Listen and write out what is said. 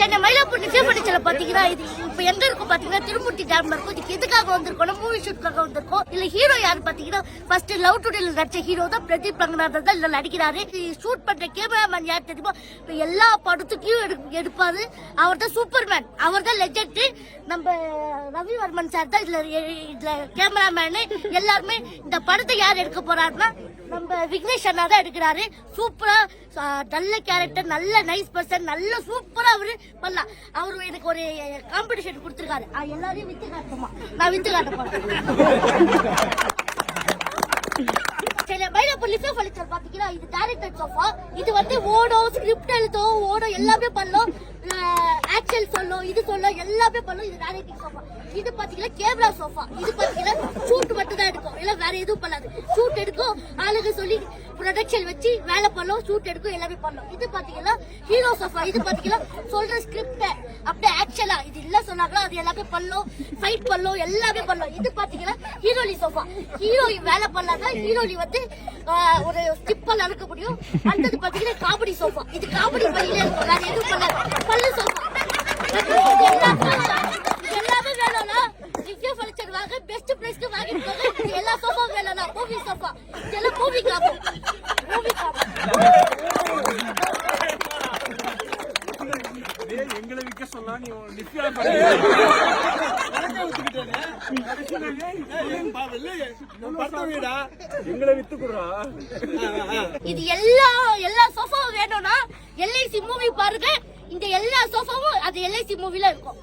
சென்னை மயிலாப்பூர் நிச்சய பண்டிச்சல பாத்தீங்கன்னா இது இப்ப எங்க இருக்கும் பாத்தீங்கன்னா திருமூர்த்தி டேம்ல இருக்கும் இதுக்கு எதுக்காக வந்திருக்கோம் மூவி ஷூட்காக வந்திருக்கோம். இல்ல ஹீரோ யாரு பாத்தீங்கன்னா ஃபர்ஸ்ட் லவ் டுடேல நடிச்ச ஹீரோ தான் பிரதீப் ரங்கநாதன் தான் இதுல நடிக்கிறாரு. ஷூட் பண்ற கேமராமேன் யார் தெரியுமா? இப்ப எல்லா படத்துக்கும் எடுப்பாரு. அவர் தான் சூப்பர்மேன் அவர் தான் லெஜெண்ட் நம்ம ரவிவர்மன் சார் தான் இதுல இதுல கேமராமேனு எல்லாருமே இந்த படத்தை யார் எடுக்க போறாருன்னா நம்ம விக்னேஷ் அண்ணா தான் எடுக்கிறாரு. சூப்பரா நல்ல கேரக்டர் நல்ல நைஸ் பர்சன் நல்ல சூப்பரா அவரு பண்ணலாம் அவரு எனக்கு ஒரு காம்படிஷன் கொடுத்துருக்காரு. எல்லாரையும் வித்து காட்டுமா? நான் வித்து காட்ட போறேன். சில மயிலாப்பூர் பாத்தீங்கன்னா இது டேரக்டர் சோஃபா இது வந்து ஓடும் ஸ்கிரிப்ட் எழுதும் ஓடும் எல்லாமே பண்ணும் ஆக்சல் சொல்லும் இது சொல்லும் எல்லாமே பண்ணும் இது டேரக்டிங் சோஃபா இது பாத்தீங்கன்னா கேமரா சோஃபா இது பாத்தீங்கன்னா ஷூட் மட்டும் தான் எடுக்கும். இல்ல வேற எதுவும் பண்ணாது. ஷூட் எடுக்கும். ஆளுங்க சொல்லி ப்ரொடக்ஷன் வச்சு வேலை பண்ணும் ஷூட் எடுக்கும் எல்லாமே பண்ணோம். இது பாத்தீங்கன்னா ஹீரோ சோஃபா இது பாத்தீங்கன்னா சொல்ற ஸ்கிரிப்ட அப்படியே ஆக்சுவலா இது இல்ல சொன்னாங்களோ அது எல்லாமே பண்ணும் ஃபைட் பண்ணும் எல்லாமே பண்ணும். இது பாத்தீங்கன்னா ஹீரோலி சோஃபா ஹீரோயின் வேலை பண்ணாதான் ஹீரோலி வந்து ஒரு ஸ்டிப்பல் அறுக்க முடியும். அடுத்தது பாத்தீங்கன்னா காமெடி சோஃபா இது காமெடி பையில இருக்கும். வேற எதுவும் பண்ணாது. பல்லு சோஃபா எல்லாமே வேணும்னா நித்யா ஃபர்னிச்சர் வாங்க பெஸ்ட் பிரைஸ்க்கு வாங்கிட்டு இது எல்லா சோஃபாவும் வேணும்னா மூவி சோஃபா இதெல்லாம் மூவி காப்போம் மூவி காப்போம் டேய், எங்களை விற்க சொன்னா நீ உன் நித்யா எங்களை வித்து குடுறா இது எல்லா எல்லா சோஃபாவும் வேணும்னா எல்ஐசி மூவி பாருங்க இந்த எல்லா சோஃபாவும் அது எல்ஐசி மூவில இருக்கும்